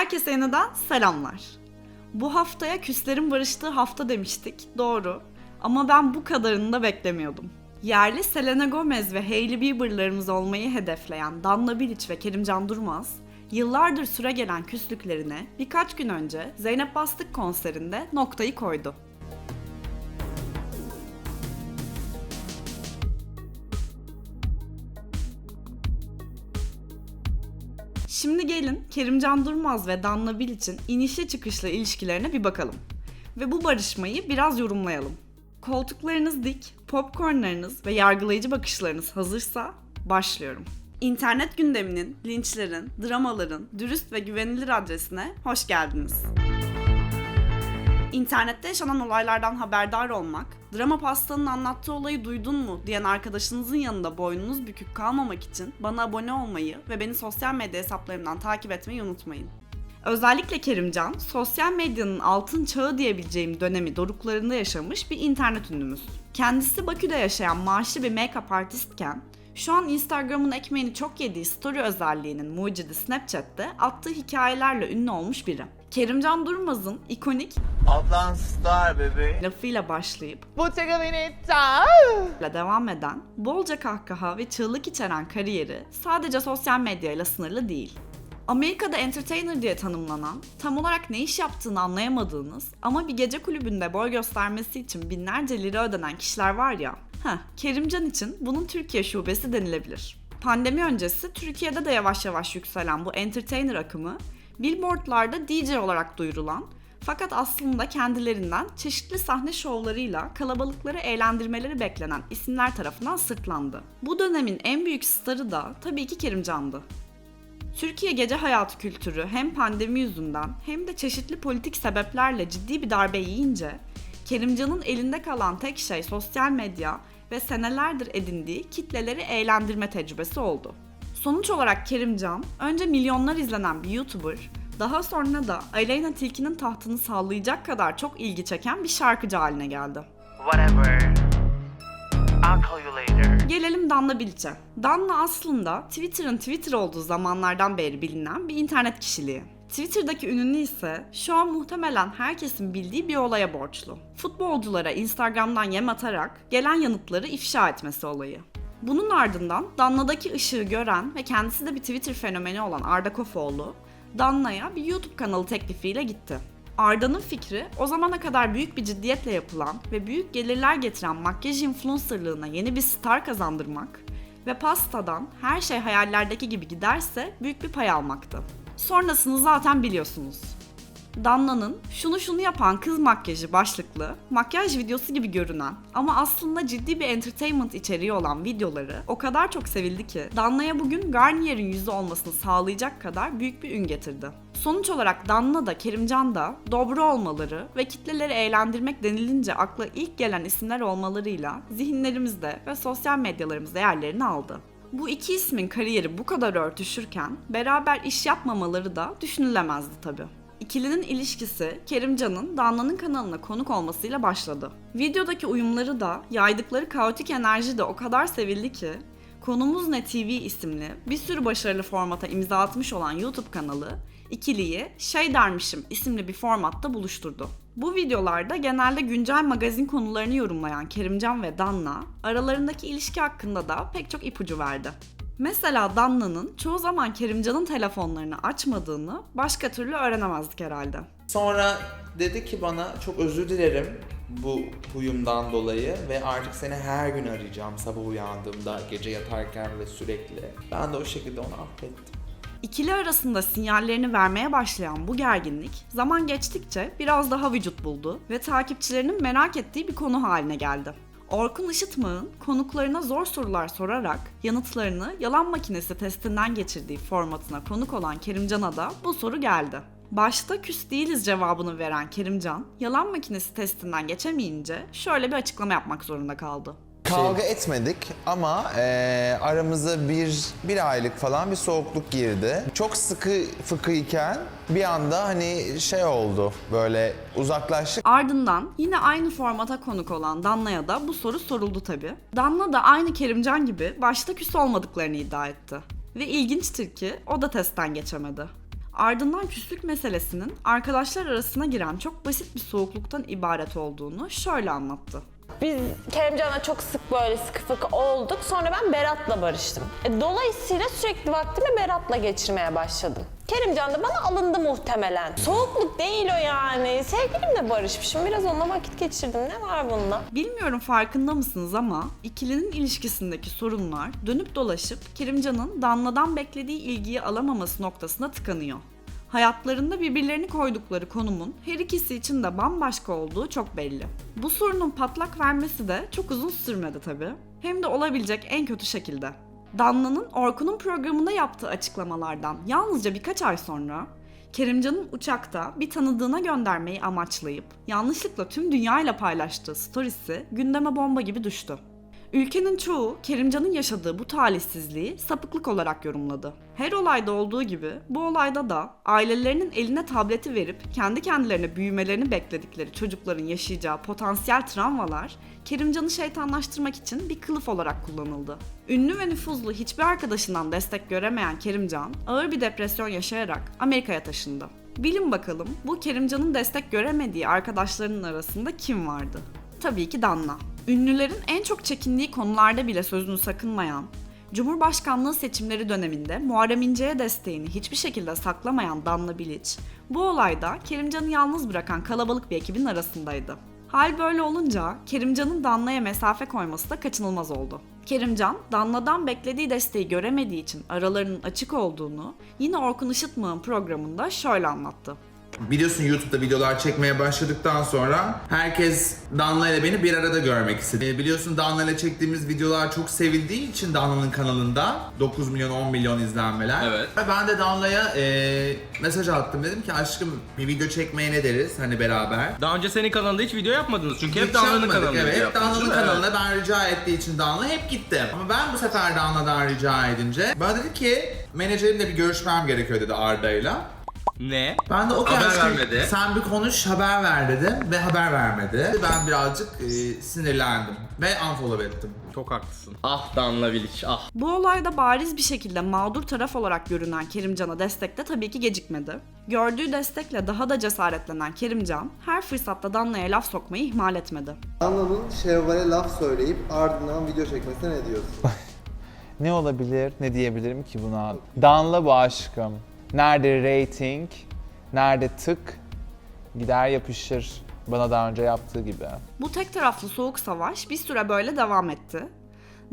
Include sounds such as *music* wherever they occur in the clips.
Herkese yeniden selamlar. Bu haftaya küslerin barıştığı hafta demiştik, doğru. Ama ben bu kadarını da beklemiyordum. Yerli Selena Gomez ve Hailey Bieber'larımız olmayı hedefleyen Danla Bilic ve Kerimcan Durmaz, yıllardır süre gelen küslüklerine birkaç gün önce Zeynep Bastık konserinde noktayı koydu. Şimdi gelin Kerimcan Durmaz ve Danla Bilic'in inişli çıkışlı ilişkilerine bir bakalım. Ve bu barışmayı biraz yorumlayalım. Koltuklarınız dik, popcornlarınız ve yargılayıcı bakışlarınız hazırsa başlıyorum. İnternet gündeminin, linçlerin, dramaların dürüst ve güvenilir adresine hoş geldiniz. İnternette yaşanan olaylardan haberdar olmak, drama pastanın anlattığı olayı duydun mu diyen arkadaşınızın yanında boynunuz bükük kalmamak için bana abone olmayı ve beni sosyal medya hesaplarımdan takip etmeyi unutmayın. Özellikle Kerimcan, sosyal medyanın altın çağı diyebileceğim dönemi doruklarında yaşamış bir internet ünlümüz. Kendisi Bakü'de yaşayan maaşlı bir make-up artistken, şu an Instagram'ın ekmeğini çok yediği story özelliğinin mucidi Snapchat'te attığı hikayelerle ünlü olmuş biri. Kerimcan Durmaz'ın ikonik Ablan star bebe. lafıyla başlayıp Bu ile devam eden, bolca kahkaha ve çığlık içeren kariyeri sadece sosyal medyayla sınırlı değil. Amerika'da entertainer diye tanımlanan, tam olarak ne iş yaptığını anlayamadığınız ama bir gece kulübünde boy göstermesi için binlerce lira ödenen kişiler var ya, heh, Kerimcan için bunun Türkiye şubesi denilebilir. Pandemi öncesi Türkiye'de de yavaş yavaş yükselen bu entertainer akımı, billboardlarda DJ olarak duyurulan fakat aslında kendilerinden çeşitli sahne şovlarıyla kalabalıkları eğlendirmeleri beklenen isimler tarafından sırtlandı. Bu dönemin en büyük starı da tabii ki Kerimcan'dı. Türkiye gece hayatı kültürü hem pandemi yüzünden hem de çeşitli politik sebeplerle ciddi bir darbe yiyince Kerimcan'ın elinde kalan tek şey sosyal medya ve senelerdir edindiği kitleleri eğlendirme tecrübesi oldu. Sonuç olarak Kerimcan önce milyonlar izlenen bir YouTuber, daha sonra da Aleyna Tilki'nin tahtını sağlayacak kadar çok ilgi çeken bir şarkıcı haline geldi. Whatever. I'll call you later. Gelelim Danla Bilic'e. Danla aslında Twitter'ın Twitter olduğu zamanlardan beri bilinen bir internet kişiliği. Twitter'daki ününü ise şu an muhtemelen herkesin bildiği bir olaya borçlu. Futbolculara Instagram'dan yem atarak gelen yanıtları ifşa etmesi olayı. Bunun ardından Danla'daki ışığı gören ve kendisi de bir Twitter fenomeni olan Arda Kofoğlu, Danla'ya bir YouTube kanalı teklifiyle gitti. Arda'nın fikri o zamana kadar büyük bir ciddiyetle yapılan ve büyük gelirler getiren makyaj influencerlığına yeni bir star kazandırmak ve pastadan her şey hayallerdeki gibi giderse büyük bir pay almaktı. Sonrasını zaten biliyorsunuz. Danla'nın şunu şunu yapan kız makyajı başlıklı, makyaj videosu gibi görünen ama aslında ciddi bir entertainment içeriği olan videoları o kadar çok sevildi ki Danla'ya bugün Garnier'in yüzü olmasını sağlayacak kadar büyük bir ün getirdi. Sonuç olarak Danla da Kerimcan da dobro olmaları ve kitleleri eğlendirmek denilince akla ilk gelen isimler olmalarıyla zihinlerimizde ve sosyal medyalarımızda yerlerini aldı. Bu iki ismin kariyeri bu kadar örtüşürken beraber iş yapmamaları da düşünülemezdi tabii. İkilinin ilişkisi Kerimcan'ın Danla'nın kanalına konuk olmasıyla başladı. Videodaki uyumları da yaydıkları kaotik enerji de o kadar sevildi ki Konumuz Ne TV isimli bir sürü başarılı formata imza atmış olan YouTube kanalı ikiliyi Şey Dermişim isimli bir formatta buluşturdu. Bu videolarda genelde güncel magazin konularını yorumlayan Kerimcan ve Danla aralarındaki ilişki hakkında da pek çok ipucu verdi. Mesela Danla'nın çoğu zaman Kerimcan'ın telefonlarını açmadığını başka türlü öğrenemezdik herhalde. Sonra dedi ki bana çok özür dilerim bu huyumdan dolayı ve artık seni her gün arayacağım sabah uyandığımda, gece yatarken ve sürekli. Ben de o şekilde onu affettim. İkili arasında sinyallerini vermeye başlayan bu gerginlik zaman geçtikçe biraz daha vücut buldu ve takipçilerinin merak ettiği bir konu haline geldi. Orkun Işıtmağ'ın konuklarına zor sorular sorarak yanıtlarını yalan makinesi testinden geçirdiği formatına konuk olan Kerimcan'a da bu soru geldi. Başta küs değiliz cevabını veren Kerimcan, yalan makinesi testinden geçemeyince şöyle bir açıklama yapmak zorunda kaldı. Kavga etmedik ama eee aramıza bir, bir aylık falan bir soğukluk girdi. Çok sıkı fıkıyken bir anda hani şey oldu böyle uzaklaştık. Ardından yine aynı formata konuk olan Danla'ya da bu soru soruldu tabi. Danla da aynı Kerimcan gibi başta küs olmadıklarını iddia etti. Ve ilginçtir ki o da testten geçemedi. Ardından küslük meselesinin arkadaşlar arasına giren çok basit bir soğukluktan ibaret olduğunu şöyle anlattı. Biz Kerimcan'la çok sık böyle sıkı fıkı olduk. Sonra ben Berat'la barıştım. E, dolayısıyla sürekli vaktimi Berat'la geçirmeye başladım. Kerimcan da bana alındı muhtemelen. Soğukluk değil o yani. Sevgilimle barışmışım. Biraz onunla vakit geçirdim. Ne var bunda? Bilmiyorum farkında mısınız ama ikilinin ilişkisindeki sorunlar dönüp dolaşıp Kerimcan'ın Danla'dan beklediği ilgiyi alamaması noktasına tıkanıyor. Hayatlarında birbirlerini koydukları konumun her ikisi için de bambaşka olduğu çok belli. Bu sorunun patlak vermesi de çok uzun sürmedi tabii. Hem de olabilecek en kötü şekilde. Danla'nın Orkun'un programında yaptığı açıklamalardan yalnızca birkaç ay sonra Kerimcan'ın uçakta bir tanıdığına göndermeyi amaçlayıp yanlışlıkla tüm dünyayla paylaştığı storiesi gündeme bomba gibi düştü. Ülkenin çoğu Kerimcan'ın yaşadığı bu talihsizliği sapıklık olarak yorumladı. Her olayda olduğu gibi bu olayda da ailelerinin eline tableti verip kendi kendilerine büyümelerini bekledikleri çocukların yaşayacağı potansiyel travmalar Kerimcan'ı şeytanlaştırmak için bir kılıf olarak kullanıldı. Ünlü ve nüfuzlu hiçbir arkadaşından destek göremeyen Kerimcan ağır bir depresyon yaşayarak Amerika'ya taşındı. Bilin bakalım bu Kerimcan'ın destek göremediği arkadaşlarının arasında kim vardı? Tabii ki Danla. Ünlülerin en çok çekindiği konularda bile sözünü sakınmayan, Cumhurbaşkanlığı seçimleri döneminde Muharrem İnce'ye desteğini hiçbir şekilde saklamayan Danla Bilic, bu olayda Kerimcan'ı yalnız bırakan kalabalık bir ekibin arasındaydı. Hal böyle olunca Kerimcan'ın Danla'ya mesafe koyması da kaçınılmaz oldu. Kerimcan, Danla'dan beklediği desteği göremediği için aralarının açık olduğunu yine Orkun Işıtmağ'ın programında şöyle anlattı. Biliyorsun YouTube'da videolar çekmeye başladıktan sonra herkes Danla ile beni bir arada görmek istedi. E, Biliyorsun Danla ile çektiğimiz videolar çok sevildiği için Danla'nın kanalında 9 milyon 10 milyon izlenmeler. Evet. Ve Ben de Danla'ya e, mesaj attım dedim ki aşkım bir video çekmeye ne deriz hani beraber. Daha önce senin kanalında hiç video yapmadınız çünkü hep Danla'nın kanalında Evet, video hep Danla'nın kanalına ben rica ettiği için Danla hep gittim. Ama ben bu sefer Danla'dan rica edince bana dedi ki menajerimle bir görüşmem gerekiyor dedi Arda'yla. Ne? Ben de okey Haber aşkım, vermedi. sen bir konuş haber ver dedim ve haber vermedi. Ben birazcık e, sinirlendim ve unfollow ettim. Çok haklısın. Ah Danla Bilic ah. Bu olayda bariz bir şekilde mağdur taraf olarak görünen Kerimcan'a destek de tabii ki gecikmedi. Gördüğü destekle daha da cesaretlenen Kerimcan her fırsatta Danla'ya laf sokmayı ihmal etmedi. Danla'nın Şevval'e laf söyleyip ardından video çekmesine ne diyorsun? *laughs* Ne olabilir? Ne diyebilirim ki buna? Danla bu aşkım. Nerede rating? Nerede tık? Gider yapışır. Bana daha önce yaptığı gibi. Bu tek taraflı soğuk savaş bir süre böyle devam etti.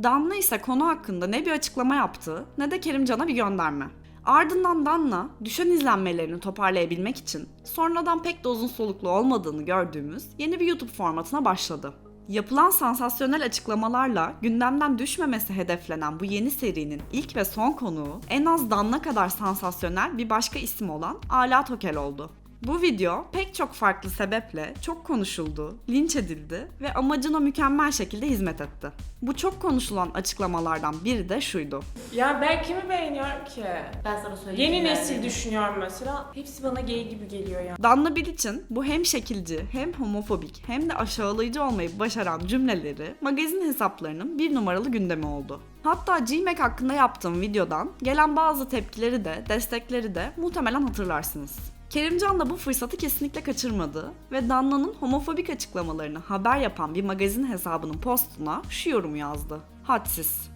Danla ise konu hakkında ne bir açıklama yaptı ne de Kerimcan'a bir gönderme. Ardından Danla düşen izlenmelerini toparlayabilmek için sonradan pek de uzun soluklu olmadığını gördüğümüz yeni bir YouTube formatına başladı. Yapılan sansasyonel açıklamalarla gündemden düşmemesi hedeflenen bu yeni serinin ilk ve son konuğu en az Danla kadar sansasyonel bir başka isim olan Ala Tokel oldu. Bu video pek çok farklı sebeple çok konuşuldu, linç edildi ve amacına mükemmel şekilde hizmet etti. Bu çok konuşulan açıklamalardan biri de şuydu. Ya ben kimi beğeniyorum ki? Ben sana söyleyeyim. Yeni yani. nesil düşünüyorum mesela. Hepsi bana gay gibi geliyor ya. Danla Bilic'in bu hem şekilci hem homofobik hem de aşağılayıcı olmayı başaran cümleleri magazin hesaplarının bir numaralı gündemi oldu. Hatta GMAC hakkında yaptığım videodan gelen bazı tepkileri de destekleri de muhtemelen hatırlarsınız. Kerimcan da bu fırsatı kesinlikle kaçırmadı ve Danla'nın homofobik açıklamalarını haber yapan bir magazin hesabının postuna şu yorumu yazdı. Hadsiz.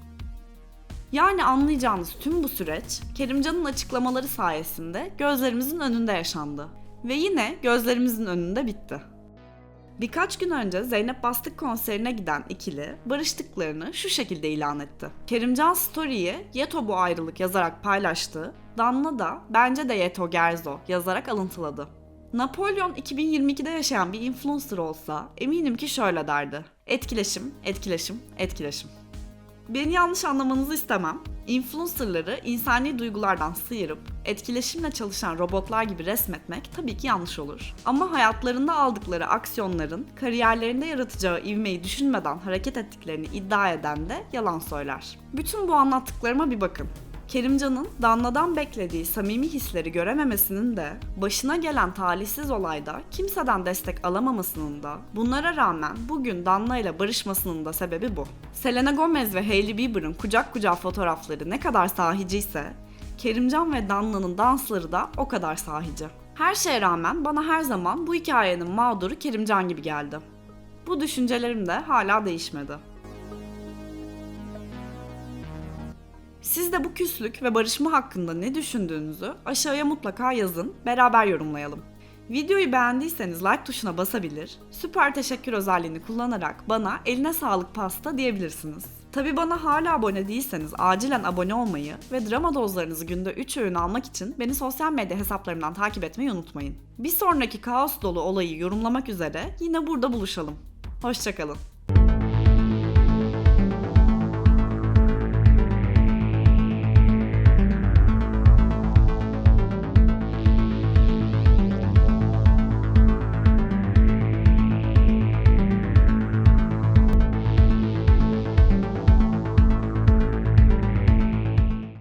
Yani anlayacağınız tüm bu süreç Kerimcan'ın açıklamaları sayesinde gözlerimizin önünde yaşandı. Ve yine gözlerimizin önünde bitti. Birkaç gün önce Zeynep Bastık konserine giden ikili barıştıklarını şu şekilde ilan etti. Kerimcan Story'yi Yeto bu ayrılık yazarak paylaştı, Danla da bence de Yeto Gerzo yazarak alıntıladı. Napolyon 2022'de yaşayan bir influencer olsa eminim ki şöyle derdi. Etkileşim, etkileşim, etkileşim. Beni yanlış anlamanızı istemem. Influencerları insani duygulardan sıyırıp etkileşimle çalışan robotlar gibi resmetmek tabii ki yanlış olur. Ama hayatlarında aldıkları aksiyonların kariyerlerinde yaratacağı ivmeyi düşünmeden hareket ettiklerini iddia eden de yalan söyler. Bütün bu anlattıklarıma bir bakın. Kerimcan'ın Danla'dan beklediği samimi hisleri görememesinin de, başına gelen talihsiz olayda kimseden destek alamamasının da, bunlara rağmen bugün Danla ile barışmasının da sebebi bu. Selena Gomez ve Hailey Bieber'ın kucak kucağa fotoğrafları ne kadar sahiciyse, Kerimcan ve Danla'nın dansları da o kadar sahici. Her şeye rağmen bana her zaman bu hikayenin mağduru Kerimcan gibi geldi. Bu düşüncelerim de hala değişmedi. Siz de bu küslük ve barışma hakkında ne düşündüğünüzü aşağıya mutlaka yazın, beraber yorumlayalım. Videoyu beğendiyseniz like tuşuna basabilir, süper teşekkür özelliğini kullanarak bana eline sağlık pasta diyebilirsiniz. Tabi bana hala abone değilseniz acilen abone olmayı ve drama dozlarınızı günde 3 öğün almak için beni sosyal medya hesaplarımdan takip etmeyi unutmayın. Bir sonraki kaos dolu olayı yorumlamak üzere yine burada buluşalım. Hoşçakalın.